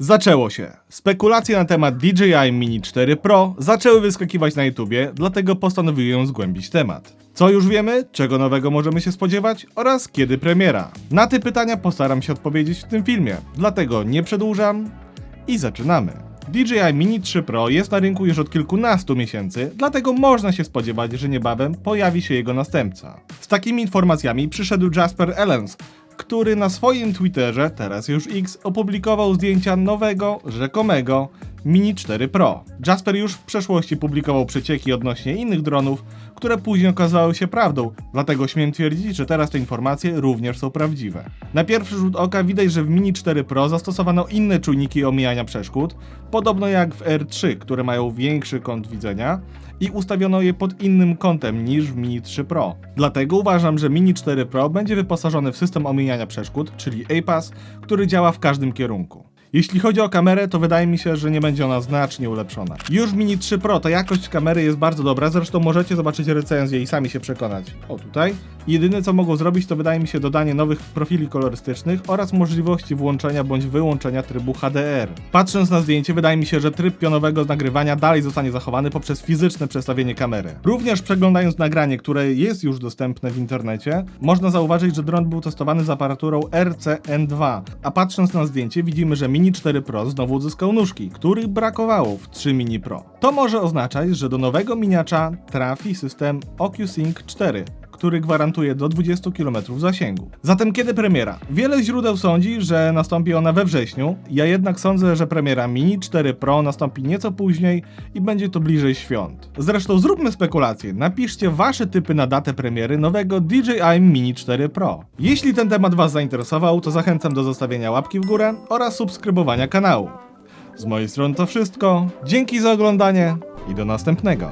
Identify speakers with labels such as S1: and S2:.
S1: Zaczęło się. Spekulacje na temat DJI Mini 4 Pro zaczęły wyskakiwać na YouTubie, dlatego postanowiłem zgłębić temat. Co już wiemy, czego nowego możemy się spodziewać oraz kiedy premiera? Na te pytania postaram się odpowiedzieć w tym filmie, dlatego nie przedłużam i zaczynamy. DJI Mini 3 Pro jest na rynku już od kilkunastu miesięcy, dlatego można się spodziewać, że niebawem pojawi się jego następca. Z takimi informacjami przyszedł Jasper Ellens, który na swoim Twitterze, teraz już X, opublikował zdjęcia nowego, rzekomego Mini 4 Pro. Jasper już w przeszłości publikował przecieki odnośnie innych dronów, które później okazały się prawdą, dlatego śmiem twierdzić, że teraz te informacje również są prawdziwe. Na pierwszy rzut oka widać, że w Mini 4 Pro zastosowano inne czujniki omijania przeszkód, podobno jak w R3, które mają większy kąt widzenia, i ustawiono je pod innym kątem niż w Mini 3 Pro. Dlatego uważam, że Mini 4 Pro będzie wyposażony w system omijania przeszkód, czyli APAS, który działa w każdym kierunku. Jeśli chodzi o kamerę, to wydaje mi się, że nie będzie ona znacznie ulepszona. Już Mini 3 Pro ta jakość kamery jest bardzo dobra, zresztą możecie zobaczyć recenzję i sami się przekonać. O tutaj. Jedyne co mogą zrobić to wydaje mi się dodanie nowych profili kolorystycznych oraz możliwości włączenia bądź wyłączenia trybu HDR. Patrząc na zdjęcie wydaje mi się, że tryb pionowego nagrywania dalej zostanie zachowany poprzez fizyczne przestawienie kamery. Również przeglądając nagranie, które jest już dostępne w internecie, można zauważyć, że dron był testowany z aparaturą RCN2, a patrząc na zdjęcie widzimy, że Mini 4 Pro znowu uzyskał nóżki, których brakowało w 3 Mini Pro. To może oznaczać, że do nowego miniacza trafi system OcuSync 4, który gwarantuje do 20 km zasięgu. Zatem kiedy premiera? Wiele źródeł sądzi, że nastąpi ona we wrześniu, ja jednak sądzę, że premiera Mini 4 Pro nastąpi nieco później i będzie to bliżej świąt. Zresztą zróbmy spekulację, napiszcie wasze typy na datę premiery nowego DJI Mini 4 Pro. Jeśli ten temat was zainteresował, to zachęcam do zostawienia łapki w górę oraz subskrybowania kanału. Z mojej strony to wszystko, dzięki za oglądanie i do następnego.